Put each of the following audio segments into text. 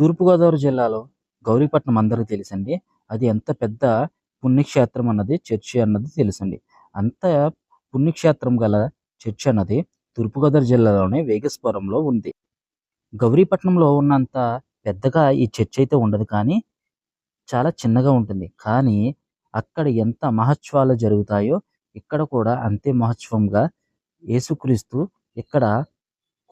తూర్పుగోదావరి జిల్లాలో గౌరీపట్నం అందరికీ తెలుసండి. అది ఎంత పెద్ద పుణ్యక్షేత్రం అన్నది చర్చి అన్నది తెలుసండి. అంత పుణ్యక్షేత్రం గల చర్చి అన్నది తూర్పుగోదావరి జిల్లాలోనే వేగస్పురంలో ఉంది. గౌరీపట్నంలో ఉన్నంత పెద్దగా ఈ చర్చి అయితే ఉండదు కానీ చాలా చిన్నగా ఉంటుంది. కానీ అక్కడ ఎంత మహోత్సవాలు జరుగుతాయో ఇక్కడ కూడా అంతే మహోత్సవంగా యేసుక్రీస్తు ఇక్కడ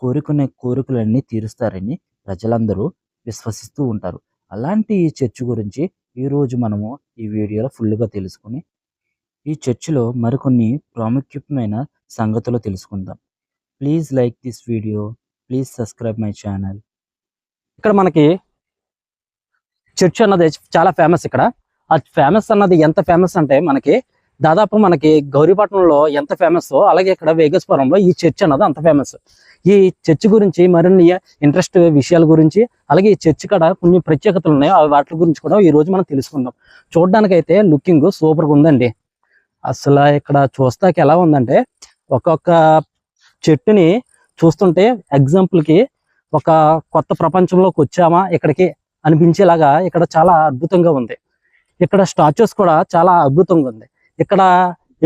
కోరుకునే కోరికలన్నీ తీరుస్తారని ప్రజలందరూ విశ్వసిస్తూ ఉంటారు. అలాంటి ఈ చర్చ్ గురించి ఈరోజు మనము ఈ వీడియోలో ఫుల్గా తెలుసుకుని ఈ చర్చిలో మరికొన్ని ప్రాముఖ్యమైన సంగతులు తెలుసుకుందాం. Please like this video please subscribe my channel. ఇక్కడ మనకి చర్చ్ అన్నది చాలా ఫేమస్ ఇక్కడ. ఆ ఫేమస్ అన్నది ఎంత ఫేమస్ అంటే మనకి దాదాపు మనకి గౌరీపట్నంలో ఎంత ఫేమస్ అలాగే ఇక్కడ వేగస్పురంలో ఈ చర్చ్ అన్నది అంత ఫేమస్ ఈ చర్చ్ గురించి మరిన్ని ఇంట్రెస్ట్ విషయాల గురించి అలాగే ఈ చర్చ్ కాడ కొన్ని ప్రత్యేకతలు ఉన్నాయి వాటి గురించి కూడా ఈ రోజు మనం తెలుసుకుందాం. చూడడానికి అయితే లుకింగ్ సూపర్గా ఉందండి. అసలు ఇక్కడ చూస్తాకి ఎలా ఉందంటే ఒక్కొక్క చెట్టుని చూస్తుంటే ఎగ్జాంపుల్కి ఒక కొత్త ప్రపంచంలోకి వచ్చామా ఇక్కడికి అనిపించేలాగా ఇక్కడ చాలా అద్భుతంగా ఉంది. ఇక్కడ స్టాచ్యూస్ కూడా చాలా అద్భుతంగా ఉంది. ఇక్కడ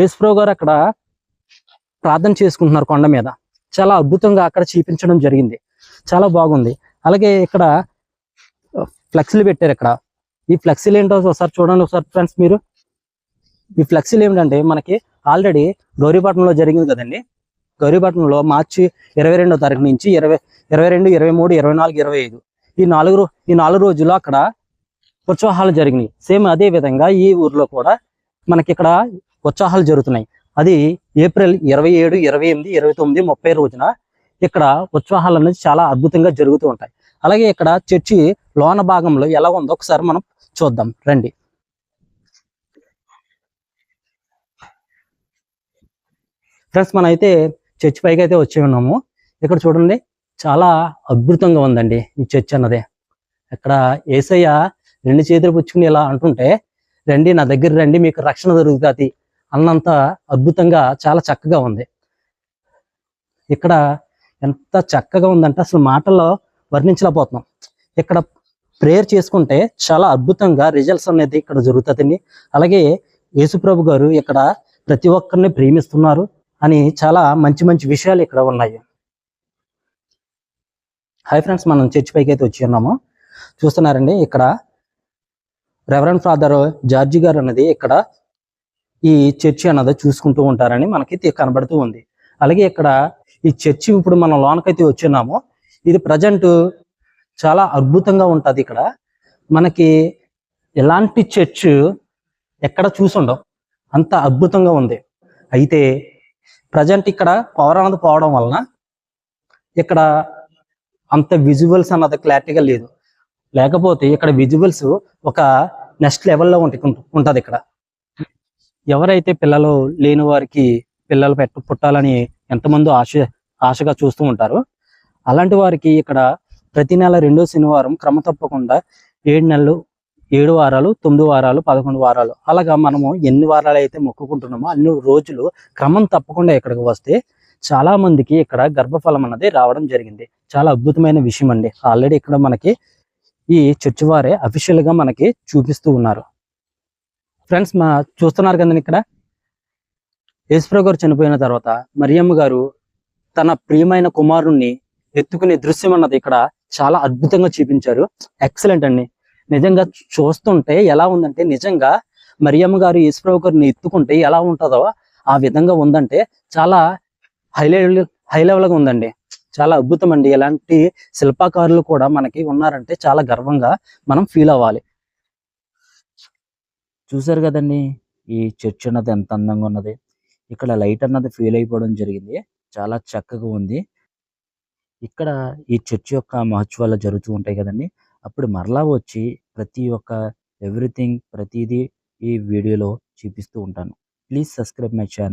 యేసుప్రభు గారు అక్కడ ప్రార్థన చేసుకుంటున్నారు కొండ మీద. చాలా అద్భుతంగా అక్కడ చూపించడం జరిగింది. చాలా బాగుంది. అలాగే ఇక్కడ ఫ్లెక్సీలు పెట్టారు ఇక్కడ. ఈ ఫ్లెక్సీలు ఏంటో ఒకసారి చూడండి ఒకసారి ఫ్రెండ్స్ మీరు. ఈ ఫ్లెక్సీలు ఏమిటంటే మనకి ఆల్రెడీ గౌరీపట్నంలో జరిగింది కదండి. గౌరీపట్నంలో మార్చి ఇరవై రెండో తారీఖు నుంచి ఇరవై ఇరవై రెండు ఇరవై మూడు ఇరవై నాలుగు ఇరవై ఐదు. ఈ నాలుగు ఈ నాలుగు రోజుల్లో అక్కడ ఉత్సవాలు జరిగినాయి. సేమ్ అదే విధంగా ఈ ఊర్లో కూడా మనకి ఇక్కడ ఉత్సాహాలు జరుగుతున్నాయి. అది ఏప్రిల్ ఇరవై ఏడు ఇరవై ఎనిమిది ఇరవై తొమ్మిది ముప్పై రోజున ఇక్కడ ఉత్సాహాలు అనేది చాలా అద్భుతంగా జరుగుతూ ఉంటాయి. అలాగే ఇక్కడ చర్చి లోన భాగంలో ఎలా ఉందో ఒకసారి మనం చూద్దాం. రండి. ఫ్రెండ్స్ మనం అయితే చర్చి పైకి అయితే వచ్చి ఉన్నాము. ఇక్కడ చూడండి చాలా అద్భుతంగా ఉందండి ఈ చర్చ్ అన్నది. ఇక్కడ ఏసయ్య రెండు చేతులు పుచ్చుకుని ఇలా అంటుంటే రండి నా దగ్గర రండి మీకు రక్షణ దొరుకుతుంది. అన్నంత అద్భుతంగా చాలా చక్కగా ఉంది. ఇక్కడ ఎంత చక్కగా ఉందంటే అసలు మాటల్లో వర్ణించలేకపోతున్నాం. ఇక్కడ ప్రేయర్ చేసుకుంటే చాలా అద్భుతంగా రిజల్ట్స్ అనేది ఇక్కడ జరుగుతుందండి. అలాగే యేసుప్రభు గారు ఇక్కడ ప్రతి ఒక్కరిని ప్రేమిస్తున్నారు అని చాలా మంచి మంచి విషయాలు ఇక్కడ ఉన్నాయి. హాయ్ ఫ్రెండ్స్ మనం చర్చ్ పైకి అయితే వచ్చి ఉన్నాము. చూస్తున్నారండి ఇక్కడ రెవరెండ్ ఫాదర్ జార్జి గారు అన్నది ఇక్కడ ఈ చర్చి అన్నది చూసుకుంటూ ఉంటారని మనకి కనబడుతూ ఉంది. అలాగే ఇక్కడ ఈ చర్చి ఇప్పుడు మనం లోనకైతే వచ్చున్నాము ఇది ప్రజెంట్ చాలా అద్భుతంగా ఉంటుంది ఇక్కడ. మనకి ఎలాంటి చర్చ్ ఎక్కడ చూసుండం అంత అద్భుతంగా ఉంది. అయితే ప్రజెంట్ ఇక్కడ పవర్ అన్నది పోవడం వలన ఇక్కడ అంత విజువల్స్ అన్నది క్లారిటీగా లేదు. లేకపోతే ఇక్కడ విజువల్స్ ఒక నెక్స్ట్ లెవెల్లో ఉంటాయి ఉంటుంది ఇక్కడ. ఎవరైతే పిల్లలు లేని వారికి పిల్లలు పెట్ట పుట్టాలని ఎంతమంది ఆశ ఆశగా చూస్తూ ఉంటారు అలాంటి వారికి ఇక్కడ ప్రతి నెల రెండో శనివారం క్రమ తప్పకుండా ఏడు నెలలు ఏడు వారాలు తొమ్మిది వారాలు పదకొండు వారాలు. అలాగా మనము ఎన్ని వారాలు అయితే మొక్కుకుంటున్నామో అన్ని రోజులు క్రమం తప్పకుండా ఇక్కడికి వస్తే చాలా మందికి ఇక్కడ గర్భఫలం అన్నది రావడం జరిగింది. చాలా అద్భుతమైన విషయం అండి. ఆల్రెడీ ఇక్కడ మనకి ఈ చర్చి వారే అఫీషియల్గా మనకి చూపిస్తూ ఉన్నారు. ఫ్రెండ్స్ మా చూస్తున్నారు కదండి ఇక్కడ? యేసుప్రభు గారు చనిపోయిన తర్వాత మరియమ్మ గారు తన ప్రియమైన కుమారుణ్ణి ఎత్తుకునే దృశ్యం అన్నది ఇక్కడ చాలా అద్భుతంగా చూపించారు. ఎక్సలెంట్ అండి. నిజంగా చూస్తుంటే ఎలా ఉందంటే నిజంగా మరియమ్మ గారు యేసుప్రభు గారిని ఎత్తుకుంటే ఎలా ఉంటుందో ఆ విధంగా ఉందంటే చాలా హై హై లెవెల్గా ఉందండి. చాలా అద్భుతం అండి ఇలాంటి శిల్పకారులు కూడా మనకి ఉన్నారంటే చాలా గర్వంగా మనం ఫీల్ అవ్వాలి. చూసారు కదండి ఈ చర్చ్ అన్నది ఎంత అందంగా ఉన్నది. ఇక్కడ లైట్ అన్నది ఫీల్ అయిపోవడం జరిగింది. చాలా చక్కగా ఉంది. ఇక్కడ ఈ చర్చ్ యొక్క మహోత్సవాలు జరుగుతూ ఉంటాయి కదండి. అప్పుడు మరలా వచ్చి ప్రతి ఒక్క ఎవ్రీథింగ్ ప్రతిదీ ఈ వీడియోలో చూపిస్తూ ఉంటాను. Please subscribe my channel